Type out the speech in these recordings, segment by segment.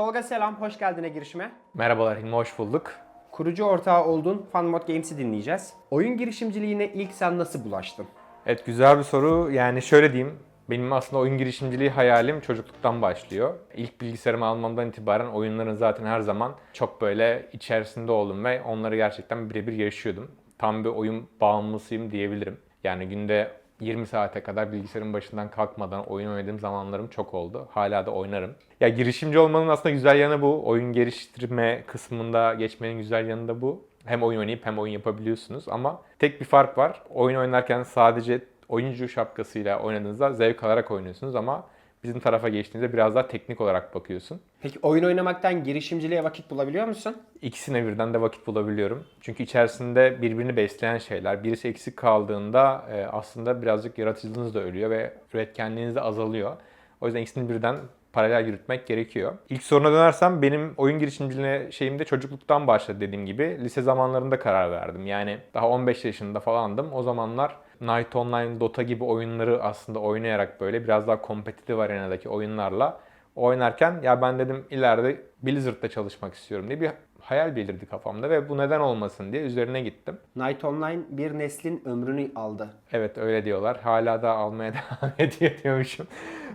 Tolga selam, hoş geldin girişime. Merhabalar Hilmi, hoş bulduk. Kurucu ortağı oldun, FunMod Games'i dinleyeceğiz. Oyun girişimciliğine ilk sen nasıl bulaştın? Evet güzel bir soru. Yani şöyle diyeyim. Benim aslında oyun girişimciliği hayalim çocukluktan başlıyor. İlk bilgisayarımı almamdan itibaren oyunların zaten her zaman çok böyle içerisinde oldum ve onları gerçekten birebir yaşıyordum. Tam bir oyun bağımlısıyım diyebilirim. Yani günde 20 saate kadar bilgisayarın başından kalkmadan oyun oynadığım zamanlarım çok oldu. Hala da oynarım. Ya girişimci olmanın aslında güzel yanı bu. Oyun geliştirme kısmında geçmenin güzel yanı da bu. Hem oyun oynayıp hem oyun yapabiliyorsunuz ama tek bir fark var. Oyun oynarken sadece oyuncu şapkasıyla oynadığınızda zevk alarak oynuyorsunuz ama bizim tarafa geçtiğinizde biraz daha teknik olarak bakıyorsun. Peki oyun oynamaktan girişimciliğe vakit bulabiliyor musun? İkisine birden de vakit bulabiliyorum. Çünkü içerisinde birbirini besleyen şeyler. Birisi eksik kaldığında e, aslında birazcık yaratıcılığınız da ölüyor ve üretkenliğiniz de azalıyor. O yüzden ikisini birden paralel yürütmek gerekiyor. İlk soruna dönersem benim oyun girişimciliğine şeyimde çocukluktan başladı dediğim gibi. Lise zamanlarında karar verdim. Yani daha 15 yaşında falandım. O zamanlar Night Online, Dota gibi oyunları aslında oynayarak böyle biraz daha kompetitif arenadaki oyunlarla oynarken ya ben dedim ileride Blizzard'da çalışmak istiyorum diye bir hayal belirdi kafamda ve bu neden olmasın diye üzerine gittim. Night Online bir neslin ömrünü aldı. Evet öyle diyorlar. Hala da almaya devam ediyor diyormuşum.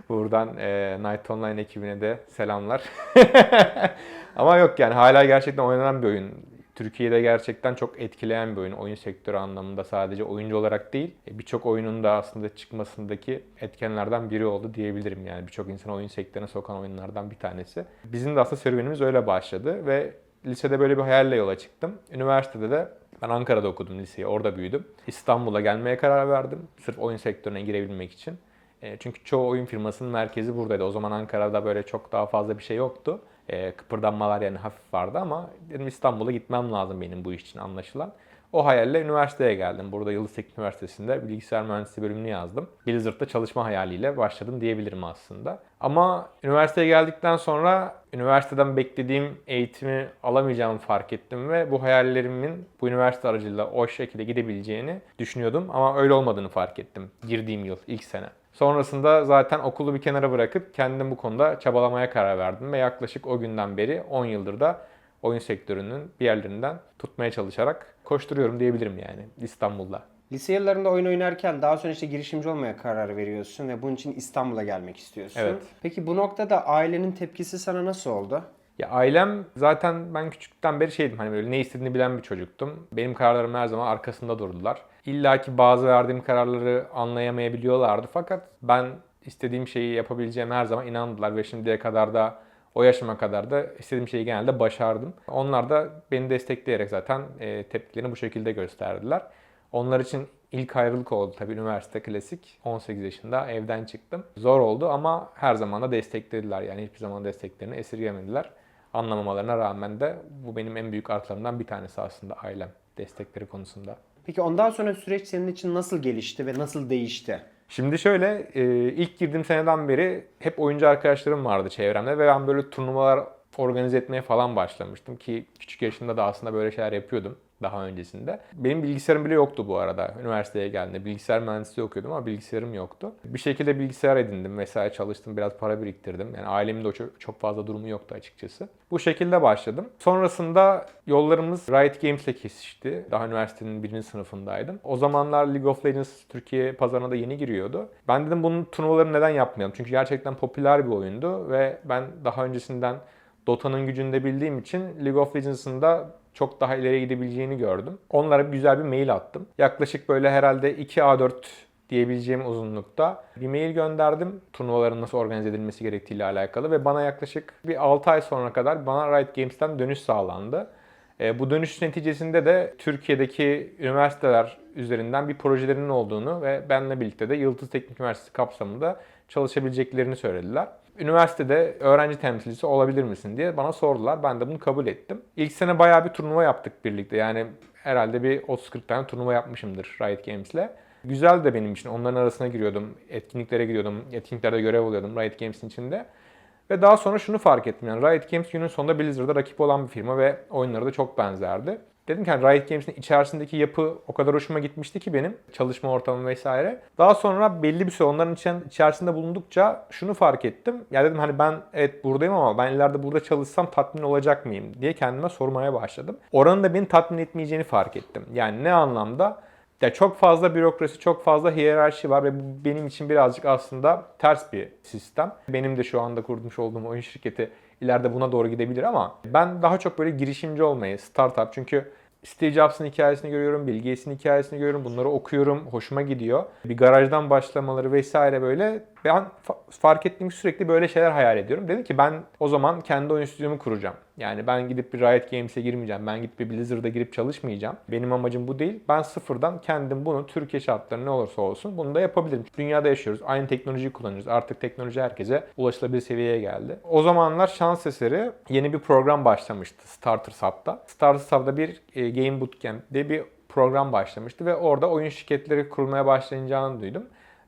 Buradan e, Night Online ekibine de selamlar. Ama yok yani hala gerçekten oynanan bir oyun. Türkiye'de gerçekten çok etkileyen bir oyun. Oyun sektörü anlamında sadece oyuncu olarak değil, e, birçok oyunun da aslında çıkmasındaki etkenlerden biri oldu diyebilirim. Yani birçok insanı oyun sektörüne sokan oyunlardan bir tanesi. Bizim de aslında serüvenimiz öyle başladı ve lisede böyle bir hayalle yola çıktım. Üniversitede de ben Ankara'da okudum liseyi, orada büyüdüm. İstanbul'a gelmeye karar verdim. Sırf oyun sektörüne girebilmek için. E, Çünkü çoğu oyun firmasının merkezi buradaydı. O zaman Ankara'da böyle çok daha fazla bir şey yoktu. E, kıpırdanmalar yani hafif vardı ama dedim İstanbul'a gitmem lazım benim bu iş için anlaşılan. O hayalle üniversiteye geldim. Burada Yıldız Teknik Üniversitesi'nde bilgisayar mühendisliği bölümünü yazdım. Blizzard'da çalışma hayaliyle başladım diyebilirim aslında. Ama üniversiteye geldikten sonra üniversiteden beklediğim eğitimi alamayacağımı fark ettim ve bu hayallerimin bu üniversite aracılığıyla o şekilde gidebileceğini düşünüyordum ama öyle olmadığını fark ettim girdiğim yıl, ilk sene. Sonrasında zaten okulu bir kenara bırakıp kendim bu konuda çabalamaya karar verdim ve yaklaşık o günden beri 10 yıldır da oyun sektörünün bir yerlerinden tutmaya çalışarak koşturuyorum diyebilirim yani İstanbul'da. Lise yıllarında oyun oynarken daha sonra işte girişimci olmaya karar veriyorsun ve bunun için İstanbul'a gelmek istiyorsun. Evet. Peki bu noktada ailenin tepkisi sana nasıl oldu? Ya ailem zaten ben küçükten beri şeydim hani böyle ne istediğini bilen bir çocuktum. Benim kararlarım her zaman arkasında durdular. İlla ki bazı verdiğim kararları anlayamayabiliyorlardı fakat ben istediğim şeyi yapabileceğime her zaman inandılar ve şimdiye kadar da o yaşıma kadar da istediğim şeyi genelde başardım. Onlar da beni destekleyerek zaten e, tepkilerini bu şekilde gösterdiler. Onlar için ilk ayrılık oldu tabii üniversite klasik. 18 yaşında evden çıktım. Zor oldu ama her zaman da desteklediler. Yani hiçbir zaman desteklerini esirgemediler. Anlamamalarına rağmen de bu benim en büyük artılarımdan bir tanesi aslında ailem destekleri konusunda. Peki ondan sonra süreç senin için nasıl gelişti ve nasıl değişti? Şimdi şöyle e, ilk girdiğim seneden beri hep oyuncu arkadaşlarım vardı çevremde ve ben böyle turnuvalar organize etmeye falan başlamıştım ki küçük yaşımda da aslında böyle şeyler yapıyordum daha öncesinde. Benim bilgisayarım bile yoktu bu arada. Üniversiteye geldiğimde bilgisayar mühendisliği okuyordum ama bilgisayarım yoktu. Bir şekilde bilgisayar edindim vesaire çalıştım, biraz para biriktirdim. Yani ailemin de çok, fazla durumu yoktu açıkçası. Bu şekilde başladım. Sonrasında yollarımız Riot Games'le kesişti. Daha üniversitenin birinci sınıfındaydım. O zamanlar League of Legends Türkiye pazarına da yeni giriyordu. Ben dedim bunun turnuvalarını neden yapmayalım? Çünkü gerçekten popüler bir oyundu ve ben daha öncesinden Dota'nın gücünde bildiğim için League of Legends'ın da çok daha ileriye gidebileceğini gördüm. Onlara güzel bir mail attım. Yaklaşık böyle herhalde 2 A4 diyebileceğim uzunlukta bir mail gönderdim. Turnuvaların nasıl organize edilmesi gerektiğiyle alakalı ve bana yaklaşık bir 6 ay sonra kadar bana Riot Games'ten dönüş sağlandı. E, bu dönüş neticesinde de Türkiye'deki üniversiteler üzerinden bir projelerinin olduğunu ve benle birlikte de Yıldız Teknik Üniversitesi kapsamında çalışabileceklerini söylediler. Üniversitede öğrenci temsilcisi olabilir misin diye bana sordular. Ben de bunu kabul ettim. İlk sene bayağı bir turnuva yaptık birlikte. Yani herhalde bir 30-40 tane turnuva yapmışımdır Riot Games'le. Güzel de benim için. Onların arasına giriyordum. Etkinliklere giriyordum. Etkinliklerde görev alıyordum Riot Games'in içinde. Ve daha sonra şunu fark ettim. Yani Riot Games günün sonunda Blizzard'a rakip olan bir firma ve oyunları da çok benzerdi. Dedim ki hani Riot Games'in içerisindeki yapı o kadar hoşuma gitmişti ki benim çalışma ortamı vesaire. Daha sonra belli bir süre onların içerisinde bulundukça şunu fark ettim. Ya dedim hani ben evet buradayım ama ben ileride burada çalışsam tatmin olacak mıyım diye kendime sormaya başladım. Oranın da beni tatmin etmeyeceğini fark ettim. Yani ne anlamda? Ya çok fazla bürokrasi, çok fazla hiyerarşi var ve bu benim için birazcık aslında ters bir sistem. Benim de şu anda kurmuş olduğum oyun şirketi ileride buna doğru gidebilir ama ben daha çok böyle girişimci olmayı, startup çünkü Steve Jobs'ın hikayesini görüyorum, Bill Gates'in hikayesini görüyorum. Bunları okuyorum, hoşuma gidiyor. Bir garajdan başlamaları vesaire böyle. Ben fa- fark ettiğim sürekli böyle şeyler hayal ediyorum. Dedim ki ben o zaman kendi oyun stüdyomu kuracağım. Yani ben gidip bir Riot Games'e girmeyeceğim. Ben gidip bir Blizzard'a girip çalışmayacağım. Benim amacım bu değil. Ben sıfırdan kendim bunu Türkiye şartları ne olursa olsun bunu da yapabilirim. Dünyada yaşıyoruz. Aynı teknolojiyi kullanıyoruz. Artık teknoloji herkese ulaşılabilir seviyeye geldi. O zamanlar şans eseri yeni bir program başlamıştı Starter Sub'da. Starter Sub'da bir e, Game Bootcamp diye bir program başlamıştı ve orada oyun şirketleri kurulmaya başlayacağını duydum.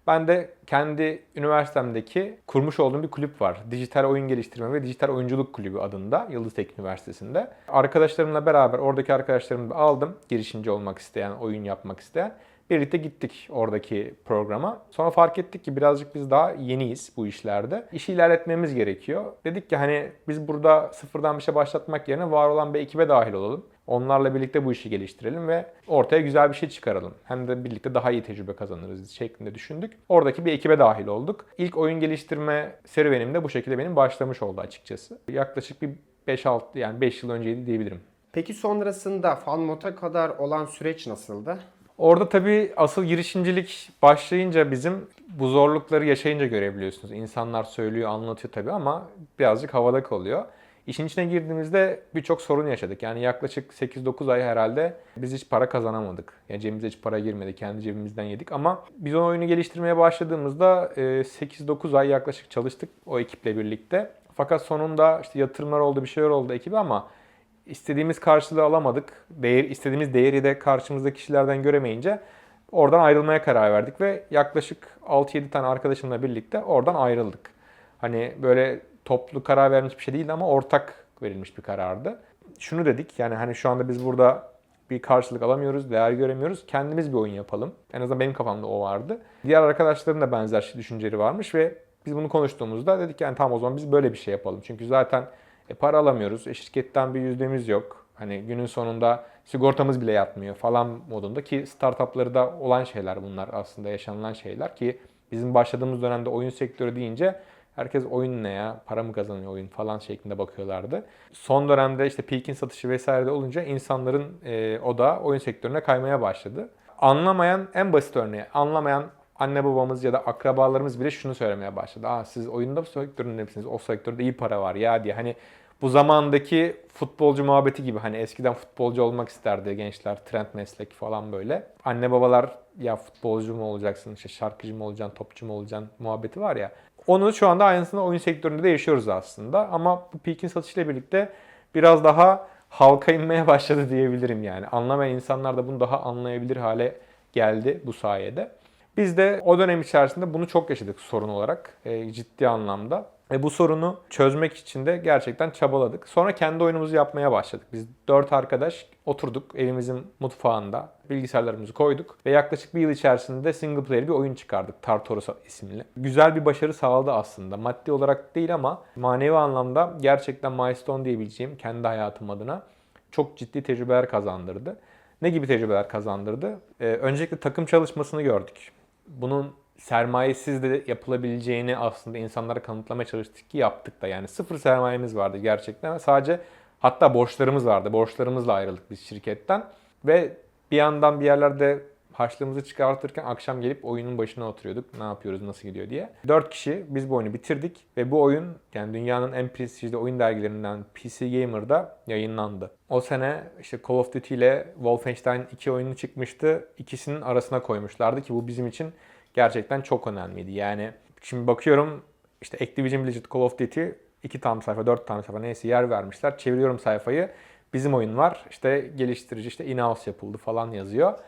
Ben de kendi üniversitemdeki kurmuş olduğum bir kulüp var. Dijital Oyun Geliştirme ve Dijital Oyunculuk Kulübü adında Yıldız Teknik Üniversitesi'nde. Arkadaşlarımla beraber oradaki arkadaşlarımı da aldım. Girişimci olmak isteyen, oyun yapmak isteyen. Birlikte gittik oradaki programa. Sonra fark ettik ki birazcık biz daha yeniyiz bu işlerde. İşi ilerletmemiz gerekiyor. Dedik ki hani biz burada sıfırdan bir şey başlatmak yerine var olan bir ekibe dahil olalım. Onlarla birlikte bu işi geliştirelim ve ortaya güzel bir şey çıkaralım. Hem de birlikte daha iyi tecrübe kazanırız şeklinde düşündük. Oradaki bir ekibe dahil olduk. İlk oyun geliştirme serüvenim de bu şekilde benim başlamış oldu açıkçası. Yaklaşık bir 5-6 yani 5 yıl önceydi diyebilirim. Peki sonrasında FanMod'a kadar olan süreç nasıldı? Orada tabii asıl girişimcilik başlayınca bizim bu zorlukları yaşayınca görebiliyorsunuz. İnsanlar söylüyor, anlatıyor tabii ama birazcık havada kalıyor. İşin içine girdiğimizde birçok sorun yaşadık. Yani yaklaşık 8-9 ay herhalde biz hiç para kazanamadık. Yani cebimize hiç para girmedi. Kendi cebimizden yedik ama biz o oyunu geliştirmeye başladığımızda e, 8-9 ay yaklaşık çalıştık o ekiple birlikte. Fakat sonunda işte yatırımlar oldu, bir şeyler oldu ekibe ama istediğimiz karşılığı alamadık. Değer, istediğimiz değeri de karşımızdaki kişilerden göremeyince oradan ayrılmaya karar verdik ve yaklaşık 6-7 tane arkadaşımla birlikte oradan ayrıldık. Hani böyle toplu karar verilmiş bir şey değildi ama ortak verilmiş bir karardı. Şunu dedik yani hani şu anda biz burada bir karşılık alamıyoruz, değer göremiyoruz. Kendimiz bir oyun yapalım. En azından benim kafamda o vardı. Diğer arkadaşların da benzer düşünceleri varmış ve biz bunu konuştuğumuzda dedik yani tamam o zaman biz böyle bir şey yapalım. Çünkü zaten e, para alamıyoruz. E, şirketten bir yüzdemiz yok. Hani günün sonunda sigortamız bile yatmıyor falan modunda ki startupları da olan şeyler bunlar aslında yaşanılan şeyler ki bizim başladığımız dönemde oyun sektörü deyince herkes oyun ne ya para mı kazanıyor oyun falan şeklinde bakıyorlardı. Son dönemde işte peak'in satışı vesaire de olunca insanların e, o da oyun sektörüne kaymaya başladı. Anlamayan en basit örneği anlamayan anne babamız ya da akrabalarımız bile şunu söylemeye başladı. Aa siz oyunda bu sektörün hepsiniz. O sektörde iyi para var ya diye. Hani bu zamandaki futbolcu muhabbeti gibi hani eskiden futbolcu olmak isterdi gençler trend meslek falan böyle. Anne babalar ya futbolcu mu olacaksın işte şarkıcı mı olacaksın topçu mu olacaksın muhabbeti var ya. Onu şu anda aynısını oyun sektöründe de yaşıyoruz aslında ama bu peak'in satışıyla birlikte biraz daha halka inmeye başladı diyebilirim yani. Anlamayan insanlar da bunu daha anlayabilir hale geldi bu sayede. Biz de o dönem içerisinde bunu çok yaşadık sorun olarak e, ciddi anlamda. Ve bu sorunu çözmek için de gerçekten çabaladık. Sonra kendi oyunumuzu yapmaya başladık. Biz dört arkadaş oturduk evimizin mutfağında bilgisayarlarımızı koyduk ve yaklaşık bir yıl içerisinde single player bir oyun çıkardık Tartarus isimli. Güzel bir başarı sağladı aslında. Maddi olarak değil ama manevi anlamda gerçekten milestone diyebileceğim kendi hayatım adına çok ciddi tecrübeler kazandırdı. Ne gibi tecrübeler kazandırdı? Ee, öncelikle takım çalışmasını gördük. Bunun sermayesiz de yapılabileceğini aslında insanlara kanıtlamaya çalıştık ki yaptık da. Yani sıfır sermayemiz vardı gerçekten sadece hatta borçlarımız vardı. Borçlarımızla ayrıldık biz şirketten ve bir yandan bir yerlerde harçlığımızı çıkartırken akşam gelip oyunun başına oturuyorduk. Ne yapıyoruz, nasıl gidiyor diye. 4 kişi biz bu oyunu bitirdik ve bu oyun yani dünyanın en prestijli oyun dergilerinden PC Gamer'da yayınlandı. O sene işte Call of Duty ile Wolfenstein 2 oyunu çıkmıştı. İkisinin arasına koymuşlardı ki bu bizim için gerçekten çok önemliydi. Yani şimdi bakıyorum işte Activision Blizzard Call of Duty iki tane sayfa, dört tane sayfa neyse yer vermişler. Çeviriyorum sayfayı. Bizim oyun var. İşte geliştirici işte in-house yapıldı falan yazıyor.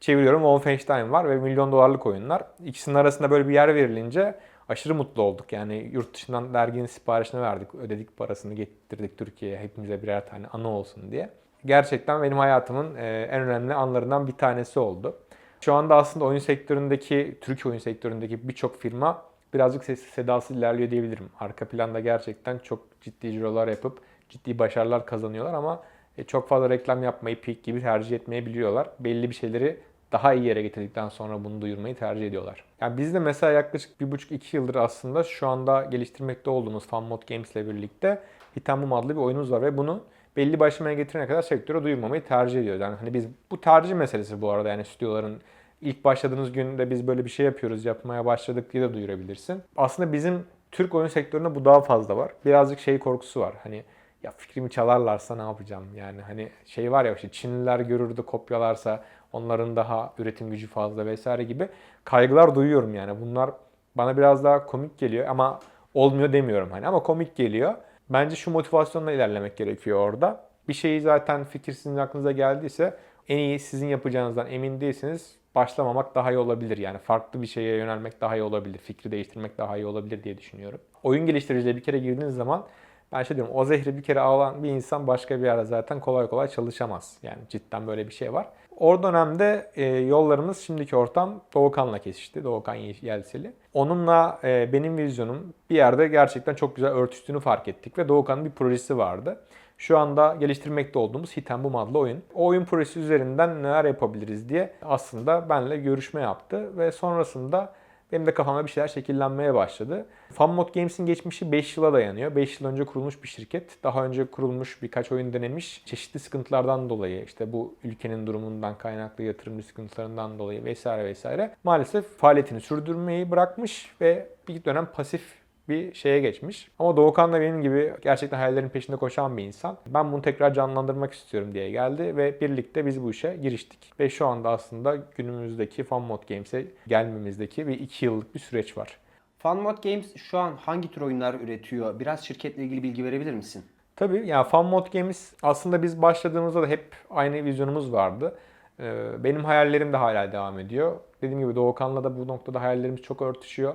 Çeviriyorum Wolfenstein var ve milyon dolarlık oyunlar. İkisinin arasında böyle bir yer verilince aşırı mutlu olduk. Yani yurt dışından derginin siparişini verdik. Ödedik parasını getirdik Türkiye'ye hepimize birer tane anı olsun diye. gerçekten benim hayatımın e, en önemli anlarından bir tanesi oldu. Şu anda aslında oyun sektöründeki, Türkiye oyun sektöründeki birçok firma birazcık sessiz sedasız ilerliyor diyebilirim. Arka planda gerçekten çok ciddi cirolar yapıp ciddi başarılar kazanıyorlar ama e, çok fazla reklam yapmayı peak gibi tercih etmeyebiliyorlar. Belli bir şeyleri daha iyi yere getirdikten sonra bunu duyurmayı tercih ediyorlar. Yani biz de mesela yaklaşık 1,5-2 yıldır aslında şu anda geliştirmekte olduğumuz FunMod Games ile birlikte Hitamum adlı bir oyunumuz var ve bunu belli bir aşamaya getirene kadar sektöre duyurmamayı tercih ediyoruz. Yani hani biz bu tercih meselesi bu arada yani stüdyoların ilk başladığınız günde biz böyle bir şey yapıyoruz, yapmaya başladık diye de duyurabilirsin. Aslında bizim Türk oyun sektöründe bu daha fazla var. Birazcık şey korkusu var. Hani ya fikrimi çalarlarsa ne yapacağım? Yani hani şey var ya işte Çinliler görür de kopyalarsa onların daha üretim gücü fazla vesaire gibi kaygılar duyuyorum yani. Bunlar bana biraz daha komik geliyor ama olmuyor demiyorum hani ama komik geliyor. Bence şu motivasyonla ilerlemek gerekiyor orada. Bir şeyi zaten fikir sizin aklınıza geldiyse en iyi sizin yapacağınızdan emin değilseniz başlamamak daha iyi olabilir. Yani farklı bir şeye yönelmek daha iyi olabilir. Fikri değiştirmek daha iyi olabilir diye düşünüyorum. Oyun geliştiriciliğe bir kere girdiğiniz zaman ben şey diyorum o zehri bir kere alan bir insan başka bir yerde zaten kolay kolay çalışamaz. Yani cidden böyle bir şey var. O dönemde e, yollarımız şimdiki ortam Doğukan'la kesişti. Doğukan Yelseli. Onunla e, benim vizyonum bir yerde gerçekten çok güzel örtüştüğünü fark ettik ve Doğukan'ın bir projesi vardı. Şu anda geliştirmekte olduğumuz Hitembum adlı oyun. O oyun projesi üzerinden neler yapabiliriz diye aslında benle görüşme yaptı ve sonrasında benim de kafamda bir şeyler şekillenmeye başladı. FunMod Games'in geçmişi 5 yıla dayanıyor. 5 yıl önce kurulmuş bir şirket. Daha önce kurulmuş birkaç oyun denemiş. Çeşitli sıkıntılardan dolayı işte bu ülkenin durumundan kaynaklı yatırımcı sıkıntılarından dolayı vesaire vesaire maalesef faaliyetini sürdürmeyi bırakmış ve bir dönem pasif bir şeye geçmiş. Ama Doğukan da benim gibi gerçekten hayallerin peşinde koşan bir insan. Ben bunu tekrar canlandırmak istiyorum diye geldi ve birlikte biz bu işe giriştik. Ve şu anda aslında günümüzdeki FunMod Games'e gelmemizdeki bir iki yıllık bir süreç var. FunMod Games şu an hangi tür oyunlar üretiyor? Biraz şirketle ilgili bilgi verebilir misin? Tabii ya FunMod Games aslında biz başladığımızda da hep aynı vizyonumuz vardı. Ee, Benim hayallerim de hala devam ediyor. Dediğim gibi Doğukan'la da bu noktada hayallerimiz çok örtüşüyor.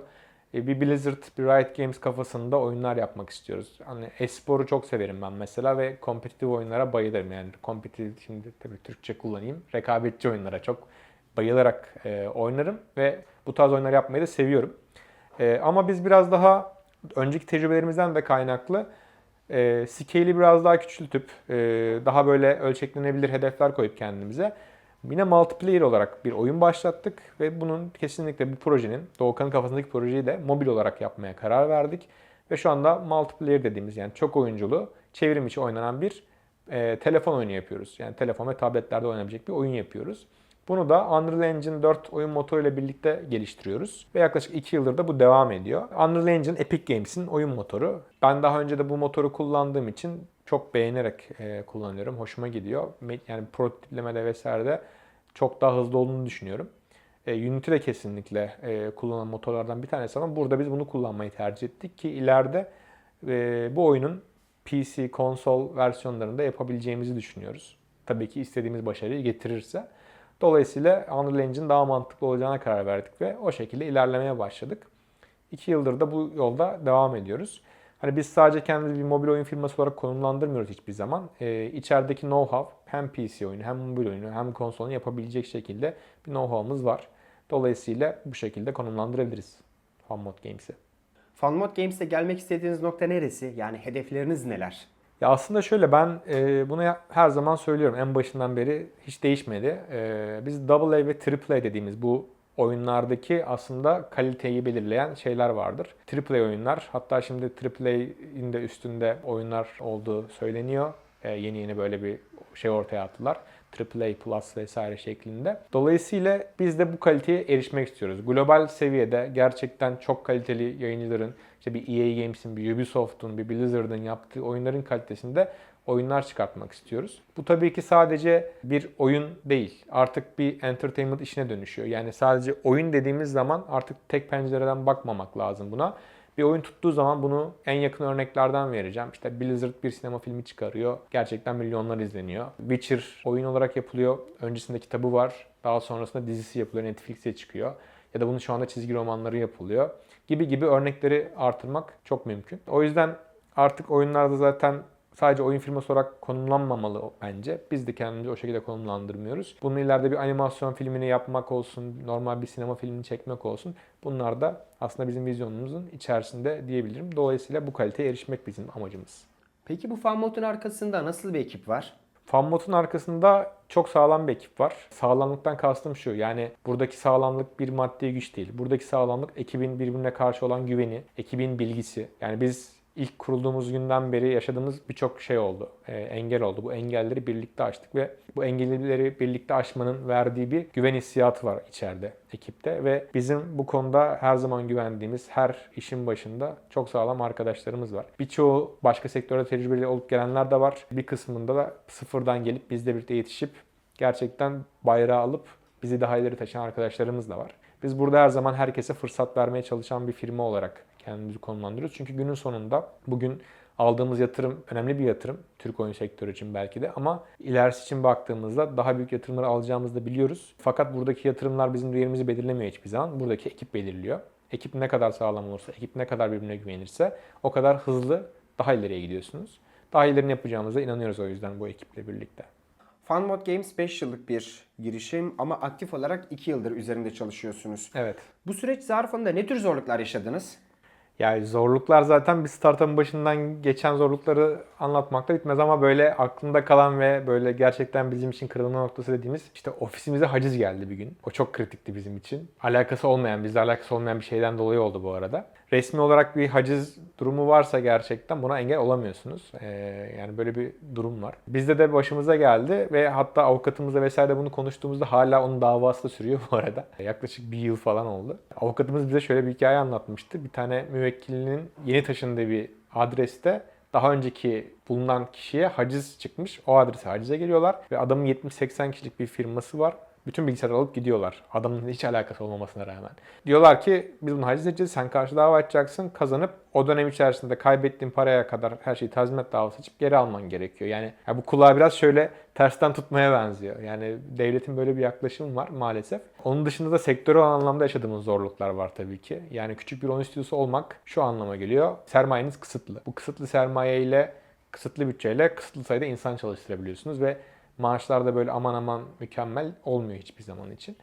E, Bir Blizzard, bir Riot Games kafasında oyunlar yapmak istiyoruz. Hani esporu çok severim ben mesela ve kompetitif oyunlara bayılırım. Yani kompetitif şimdi tabii Türkçe kullanayım. Rekabetçi oyunlara çok bayılarak e, oynarım ve bu tarz oyunlar yapmayı da seviyorum. E, ama biz biraz daha önceki tecrübelerimizden de kaynaklı e, scale'i biraz daha küçültüp e, daha böyle ölçeklenebilir hedefler koyup kendimize yine multiplayer olarak bir oyun başlattık ve bunun kesinlikle bu projenin Doğukan'ın kafasındaki projeyi de mobil olarak yapmaya karar verdik. Ve şu anda multiplayer dediğimiz yani çok oyunculu çevrim içi oynanan bir e, telefon oyunu yapıyoruz. Yani telefon ve tabletlerde oynayabilecek bir oyun yapıyoruz. Bunu da Unreal Engine 4 oyun motoruyla birlikte geliştiriyoruz. Ve yaklaşık 2 yıldır da bu devam ediyor. Unreal Engine Epic Games'in oyun motoru. Ben daha önce de bu motoru kullandığım için çok beğenerek e, kullanıyorum. Hoşuma gidiyor. Yani prototiplemede vesairede çok daha hızlı olduğunu düşünüyorum. E, Unity de kesinlikle e, kullanılan motorlardan bir tanesi ama burada biz bunu kullanmayı tercih ettik ki ileride e, bu oyunun PC, konsol versiyonlarında yapabileceğimizi düşünüyoruz. Tabii ki istediğimiz başarıyı getirirse. Dolayısıyla Unreal Engine daha mantıklı olacağına karar verdik ve o şekilde ilerlemeye başladık. İki yıldır da bu yolda devam ediyoruz. Hani biz sadece kendimizi bir mobil oyun firması olarak konumlandırmıyoruz hiçbir zaman. Ee, içerideki know-how hem PC oyunu hem mobil oyunu hem konsolunu yapabilecek şekilde bir know-how'ımız var. Dolayısıyla bu şekilde konumlandırabiliriz FunMod Games'i. FunMod Games'e gelmek istediğiniz nokta neresi? Yani hedefleriniz neler? Ya aslında şöyle ben e, bunu her zaman söylüyorum en başından beri hiç değişmedi. E, biz AA ve AAA dediğimiz bu oyunlardaki aslında kaliteyi belirleyen şeyler vardır. AAA oyunlar hatta şimdi AAA'in de üstünde oyunlar olduğu söyleniyor. E, yeni yeni böyle bir şey ortaya attılar. AAA Plus vesaire şeklinde. Dolayısıyla biz de bu kaliteye erişmek istiyoruz. Global seviyede gerçekten çok kaliteli yayıncıların, işte bir EA Games'in, bir Ubisoft'un, bir Blizzard'ın yaptığı oyunların kalitesinde oyunlar çıkartmak istiyoruz. Bu tabii ki sadece bir oyun değil. Artık bir entertainment işine dönüşüyor. Yani sadece oyun dediğimiz zaman artık tek pencereden bakmamak lazım buna. Bir oyun tuttuğu zaman bunu en yakın örneklerden vereceğim. İşte Blizzard bir sinema filmi çıkarıyor. Gerçekten milyonlar izleniyor. Witcher oyun olarak yapılıyor. Öncesinde kitabı var. Daha sonrasında dizisi yapılıyor. Netflix'e çıkıyor. Ya da bunun şu anda çizgi romanları yapılıyor. Gibi gibi örnekleri artırmak çok mümkün. O yüzden artık oyunlarda zaten sadece oyun firması olarak konumlanmamalı bence. Biz de kendimizi o şekilde konumlandırmıyoruz. Bunun ileride bir animasyon filmini yapmak olsun, normal bir sinema filmini çekmek olsun. Bunlar da aslında bizim vizyonumuzun içerisinde diyebilirim. Dolayısıyla bu kaliteye erişmek bizim amacımız. Peki bu FanMod'un arkasında nasıl bir ekip var? FanMod'un arkasında çok sağlam bir ekip var. Sağlamlıktan kastım şu. Yani buradaki sağlamlık bir maddi güç değil. Buradaki sağlamlık ekibin birbirine karşı olan güveni, ekibin bilgisi. Yani biz ilk kurulduğumuz günden beri yaşadığımız birçok şey oldu. Ee, engel oldu. Bu engelleri birlikte aştık ve bu engelleri birlikte aşmanın verdiği bir güven hissiyatı var içeride, ekipte ve bizim bu konuda her zaman güvendiğimiz her işin başında çok sağlam arkadaşlarımız var. Birçoğu başka sektörde tecrübeli olup gelenler de var. Bir kısmında da sıfırdan gelip bizle birlikte yetişip gerçekten bayrağı alıp bizi daha ileri taşıyan arkadaşlarımız da var. Biz burada her zaman herkese fırsat vermeye çalışan bir firma olarak kendimizi konumlandırıyoruz. Çünkü günün sonunda bugün aldığımız yatırım önemli bir yatırım. Türk oyun sektörü için belki de ama ilerisi için baktığımızda daha büyük yatırımları alacağımızı da biliyoruz. Fakat buradaki yatırımlar bizim değerimizi belirlemiyor hiçbir zaman. Buradaki ekip belirliyor. Ekip ne kadar sağlam olursa, ekip ne kadar birbirine güvenirse o kadar hızlı daha ileriye gidiyorsunuz. Daha ilerini yapacağımıza inanıyoruz o yüzden bu ekiple birlikte. FanMod Games 5 yıllık bir girişim ama aktif olarak 2 yıldır üzerinde çalışıyorsunuz. Evet. Bu süreç zarfında ne tür zorluklar yaşadınız? Yani zorluklar zaten bir startup'ın başından geçen zorlukları anlatmakta bitmez ama böyle aklımda kalan ve böyle gerçekten bizim için kırılma noktası dediğimiz işte ofisimize haciz geldi bir gün. O çok kritikti bizim için. Alakası olmayan, bizle alakası olmayan bir şeyden dolayı oldu bu arada. Resmi olarak bir haciz durumu varsa gerçekten buna engel olamıyorsunuz. Ee, yani böyle bir durum var. Bizde de başımıza geldi ve hatta avukatımızla vesaire bunu konuştuğumuzda hala onun davası da sürüyor bu arada. Yaklaşık bir yıl falan oldu. Avukatımız bize şöyle bir hikaye anlatmıştı. Bir tane müvekkilinin yeni taşındığı bir adreste daha önceki bulunan kişiye haciz çıkmış. O adrese hacize geliyorlar ve adamın 70-80 kişilik bir firması var. Bütün bilgisayarı alıp gidiyorlar. Adamın hiç alakası olmamasına rağmen. Diyorlar ki biz bunu haciz edeceğiz. Sen karşı dava açacaksın. Kazanıp o dönem içerisinde kaybettiğin paraya kadar her şeyi tazminat davası açıp geri alman gerekiyor. Yani ya bu kulağa biraz şöyle tersten tutmaya benziyor. Yani devletin böyle bir yaklaşımı var maalesef. Onun dışında da sektörel anlamda yaşadığımız zorluklar var tabii ki. Yani küçük bir oyun stüdyosu olmak şu anlama geliyor. Sermayeniz kısıtlı. Bu kısıtlı sermaye ile kısıtlı bütçeyle kısıtlı sayıda insan çalıştırabiliyorsunuz ve maaşlar da böyle aman aman mükemmel olmuyor hiçbir zaman için.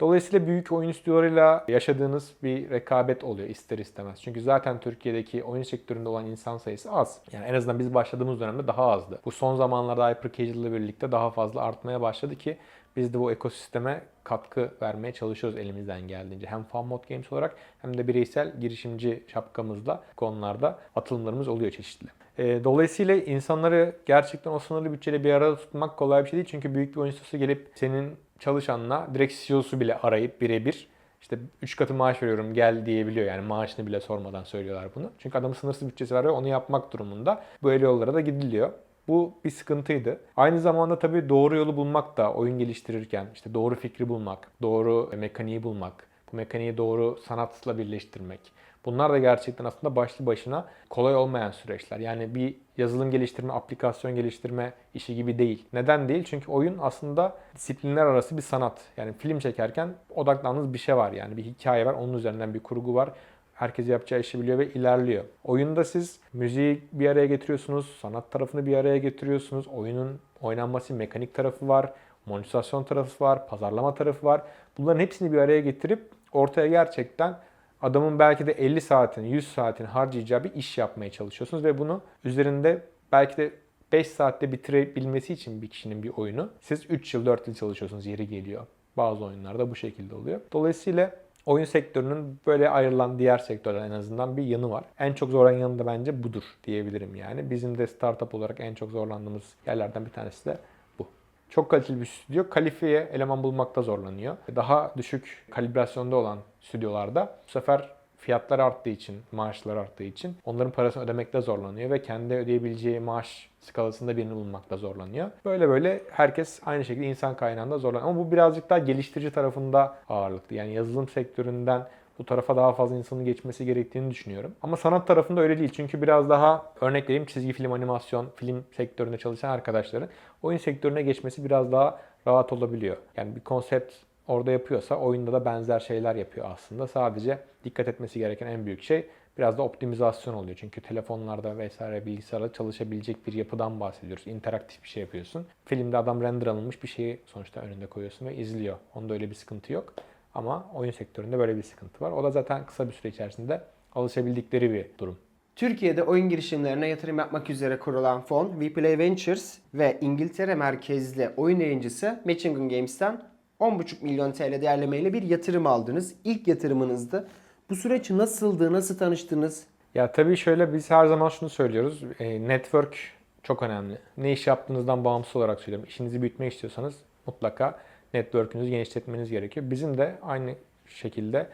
Dolayısıyla büyük oyun stüdyolarıyla yaşadığınız bir rekabet oluyor ister istemez. Çünkü zaten Türkiye'deki oyun sektöründe olan insan sayısı az. Yani en azından biz başladığımız dönemde daha azdı. Bu son zamanlarda Hyper Casual ile birlikte daha fazla artmaya başladı ki biz de bu ekosisteme katkı vermeye çalışıyoruz elimizden geldiğince. Hem FunMod Games olarak hem de bireysel girişimci şapkamızla konularda atılımlarımız oluyor çeşitli. E, Dolayısıyla insanları gerçekten o sınırlı bütçeyle bir arada tutmak kolay bir şey değil. Çünkü büyük bir oyun stüdyosu gelip senin çalışanla direkt CEO'su bile arayıp birebir işte 3 katı maaş veriyorum gel diyebiliyor. Yani maaşını bile sormadan söylüyorlar bunu. Çünkü adamın sınırsız bütçesi var ve onu yapmak durumunda. Böyle yollara da gidiliyor. Bu bir sıkıntıydı. Aynı zamanda tabii doğru yolu bulmak da oyun geliştirirken işte doğru fikri bulmak, doğru mekaniği bulmak, bu mekaniği doğru sanatla birleştirmek. Bunlar da gerçekten aslında başlı başına kolay olmayan süreçler. Yani bir yazılım geliştirme, aplikasyon geliştirme işi gibi değil. Neden değil? Çünkü oyun aslında disiplinler arası bir sanat. Yani film çekerken odaklandığınız bir şey var. Yani bir hikaye var, onun üzerinden bir kurgu var. Herkes yapacağı işi biliyor ve ilerliyor. Oyunda siz müziği bir araya getiriyorsunuz, sanat tarafını bir araya getiriyorsunuz. Oyunun oynanması mekanik tarafı var, monetizasyon tarafı var, pazarlama tarafı var. Bunların hepsini bir araya getirip ortaya gerçekten adamın belki de 50 saatini, 100 saatini harcayacağı bir iş yapmaya çalışıyorsunuz ve bunu üzerinde belki de 5 saatte bitirebilmesi için bir kişinin bir oyunu siz 3 yıl 4 yıl çalışıyorsunuz yeri geliyor. Bazı oyunlarda bu şekilde oluyor. Dolayısıyla oyun sektörünün böyle ayrılan diğer sektörler en azından bir yanı var. En çok zorlayan yanı da bence budur diyebilirim yani. Bizim de startup olarak en çok zorlandığımız yerlerden bir tanesi de bu. Çok kaliteli bir stüdyo kalifiye eleman bulmakta zorlanıyor. Daha düşük kalibrasyonda olan stüdyolarda bu sefer fiyatlar arttığı için, maaşlar arttığı için onların parasını ödemekte zorlanıyor ve kendi ödeyebileceği maaş skalasında birini bulmakta zorlanıyor. Böyle böyle herkes aynı şekilde insan kaynağında zorlanıyor. Ama bu birazcık daha geliştirici tarafında ağırlıklı. Yani yazılım sektöründen bu tarafa daha fazla insanın geçmesi gerektiğini düşünüyorum. Ama sanat tarafında öyle değil. Çünkü biraz daha örnek vereyim çizgi film, animasyon, film sektöründe çalışan arkadaşların oyun sektörüne geçmesi biraz daha rahat olabiliyor. Yani bir konsept orada yapıyorsa oyunda da benzer şeyler yapıyor aslında. Sadece dikkat etmesi gereken en büyük şey biraz da optimizasyon oluyor. Çünkü telefonlarda vesaire bilgisayarda çalışabilecek bir yapıdan bahsediyoruz. İnteraktif bir şey yapıyorsun. Filmde adam render alınmış bir şeyi sonuçta önünde koyuyorsun ve izliyor. Onda öyle bir sıkıntı yok. Ama oyun sektöründe böyle bir sıkıntı var. O da zaten kısa bir süre içerisinde alışabildikleri bir durum. Türkiye'de oyun girişimlerine yatırım yapmak üzere kurulan fon WePlay Ventures ve İngiltere merkezli oyun yayıncısı Matching Games'ten 10,5 milyon TL değerlemeyle bir yatırım aldınız. İlk yatırımınızdı. Bu süreç nasıldı? Nasıl tanıştınız? Ya tabii şöyle biz her zaman şunu söylüyoruz. E, network çok önemli. Ne iş yaptığınızdan bağımsız olarak söylüyorum. İşinizi büyütmek istiyorsanız mutlaka network'ünüzü genişletmeniz gerekiyor. Bizim de aynı şekilde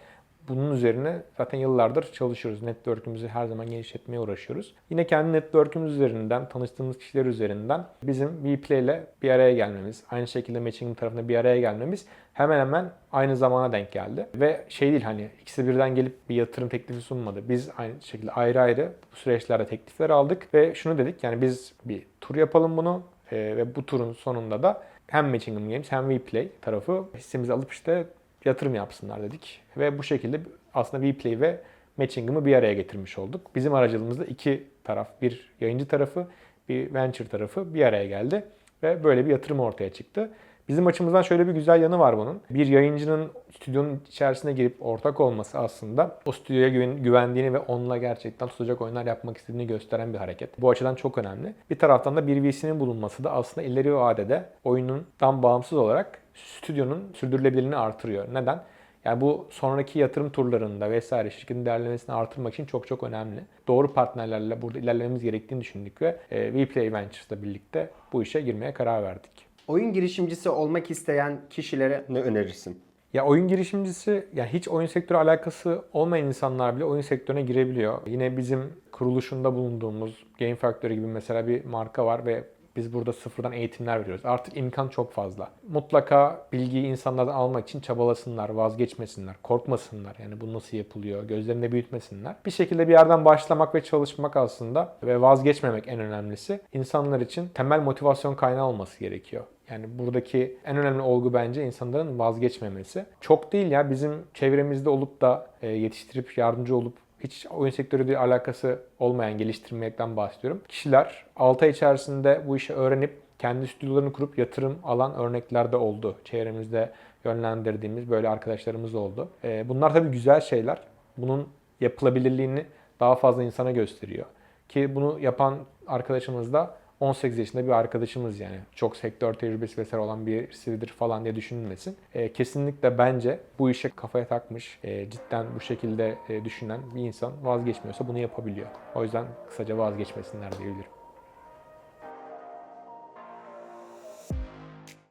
bunun üzerine zaten yıllardır çalışıyoruz. Network'ümüzü her zaman genişletmeye uğraşıyoruz. Yine kendi network'ümüz üzerinden, tanıştığımız kişiler üzerinden bizim WePlay ile bir araya gelmemiz, aynı şekilde Matching tarafında bir araya gelmemiz hemen hemen aynı zamana denk geldi. Ve şey değil hani ikisi birden gelip bir yatırım teklifi sunmadı. Biz aynı şekilde ayrı ayrı bu süreçlerde teklifler aldık ve şunu dedik yani biz bir tur yapalım bunu e, ve bu turun sonunda da hem Matching Games hem WePlay tarafı hissemizi alıp işte yatırım yapsınlar dedik. Ve bu şekilde aslında WePlay ve Matching'ımı bir araya getirmiş olduk. Bizim aracılığımızda iki taraf, bir yayıncı tarafı, bir venture tarafı bir araya geldi. Ve böyle bir yatırım ortaya çıktı. Bizim açımızdan şöyle bir güzel yanı var bunun. Bir yayıncının stüdyonun içerisine girip ortak olması aslında o stüdyoya güven- güvendiğini ve onunla gerçekten tutacak oyunlar yapmak istediğini gösteren bir hareket. Bu açıdan çok önemli. Bir taraftan da bir VC'nin bulunması da aslında ileri vadede oyunundan bağımsız olarak stüdyonun sürdürülebilirliğini artırıyor. Neden? Yani bu sonraki yatırım turlarında vesaire şirketin değerlemesini artırmak için çok çok önemli. Doğru partnerlerle burada ilerlememiz gerektiğini düşündük ve WePlay Ventures'la birlikte bu işe girmeye karar verdik. Oyun girişimcisi olmak isteyen kişilere ne önerirsin? Ya oyun girişimcisi, ya hiç oyun sektörü alakası olmayan insanlar bile oyun sektörüne girebiliyor. Yine bizim kuruluşunda bulunduğumuz Game Factory gibi mesela bir marka var ve biz burada sıfırdan eğitimler veriyoruz. Artık imkan çok fazla. Mutlaka bilgiyi insanlardan almak için çabalasınlar, vazgeçmesinler, korkmasınlar. Yani bu nasıl yapılıyor, gözlerinde büyütmesinler. Bir şekilde bir yerden başlamak ve çalışmak aslında ve vazgeçmemek en önemlisi. insanlar için temel motivasyon kaynağı olması gerekiyor. Yani buradaki en önemli olgu bence insanların vazgeçmemesi. Çok değil ya bizim çevremizde olup da e, yetiştirip yardımcı olup hiç oyun sektörüyle alakası olmayan geliştirmekten bahsediyorum. Kişiler 6 ay içerisinde bu işi öğrenip kendi stüdyolarını kurup yatırım alan örnekler de oldu. Çevremizde yönlendirdiğimiz böyle arkadaşlarımız oldu. E, bunlar tabii güzel şeyler. Bunun yapılabilirliğini daha fazla insana gösteriyor. Ki bunu yapan arkadaşımız da 18 yaşında bir arkadaşımız yani. Çok sektör tecrübesi vesaire olan birisidir falan diye düşünülmesin. E, kesinlikle bence bu işe kafaya takmış, e, cidden bu şekilde e, düşünen bir insan vazgeçmiyorsa bunu yapabiliyor. O yüzden kısaca vazgeçmesinler diyebilirim.